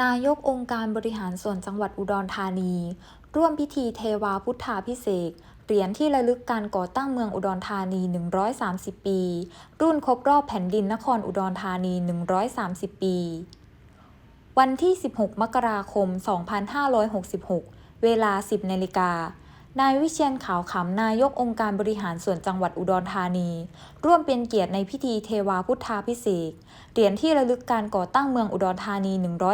นายกองค์การบริหารส่วนจังหวัดอุดรธานี ร่วมพิธีเทวาพุทธาพิเศษเหรียญที่ระลึกการก่อตั้งเมืองอุดรธานี 130 ปี รุ่นครบรอบแผ่นดินนครอุดรธานี 130 ปี วันที่ 16 มกราคม 2566 เวลา 10นาฬิกา นายวิเชียนขาวขำนายกองค์การบริหารส่วนจังหวัดอุดรธานี ร่วมเป็นเกียรติในพิธีเทวาพุทธาพิเศษเหรียญที่ระลึกการก่อตั้งเมืองอุดรธานี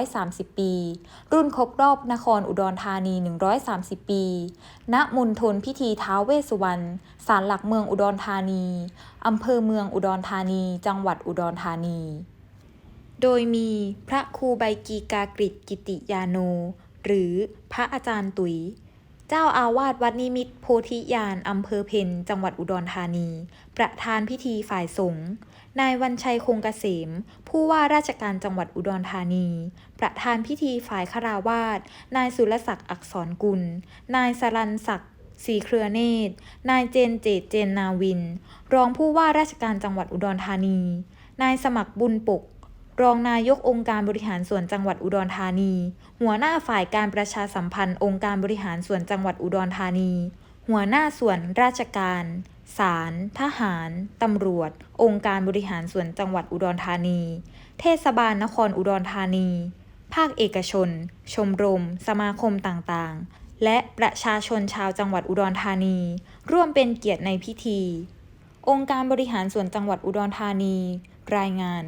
130 ปี รุ่นครบรอบนครอุดรธานี 130 ปี ณมณฑลพิธีท้าวเวสุวรรณศาลหลักเมืองอุดรธานีอำเภอเมืองอุดรธานี จังหวัดอุดรธานี โดยมีพระครูใบกีกากฤิกิติยาโน หรือพระอาจารย์ตุ๋ย เจ้าอาวาสวัดนิมิตโพธิญาณอำเภอเพนจังหวัดอุดรธานี ประธานพิธีฝ่ายสงฆ์นายวันชัยคงเกษม ผู้ว่าราชการจังหวัดอุดรธานี ประธานพิธีฝ่ายคาราวาสนายสุรศักดิ์อักษรกุล นายสรันศักดิ์ศรีเครือเนตร นายเจนเจตเจนนาวิน รองผู้ว่าราชการจังหวัดอุดรธานี นายสมัครบุญปก รองนายกองค์การบริหารส่วนจังหวัดอุดรธานี หัวหน้าฝ่ายการประชาสัมพันธ์องค์การบริหารส่วนจังหวัดอุดรธานี หัวหน้าส่วนราชการศาลทหาร ตำรวจ องค์การบริหารส่วนจังหวัดอุดรธานี เทศบาลนครอุดรธานี ภาคเอกชน ชมรม สมาคมต่างๆ และประชาชนชาวจังหวัดอุดรธานี ร่วมเป็นเกียรติในพิธี องค์การบริหารส่วนจังหวัดอุดรธานี รายงาน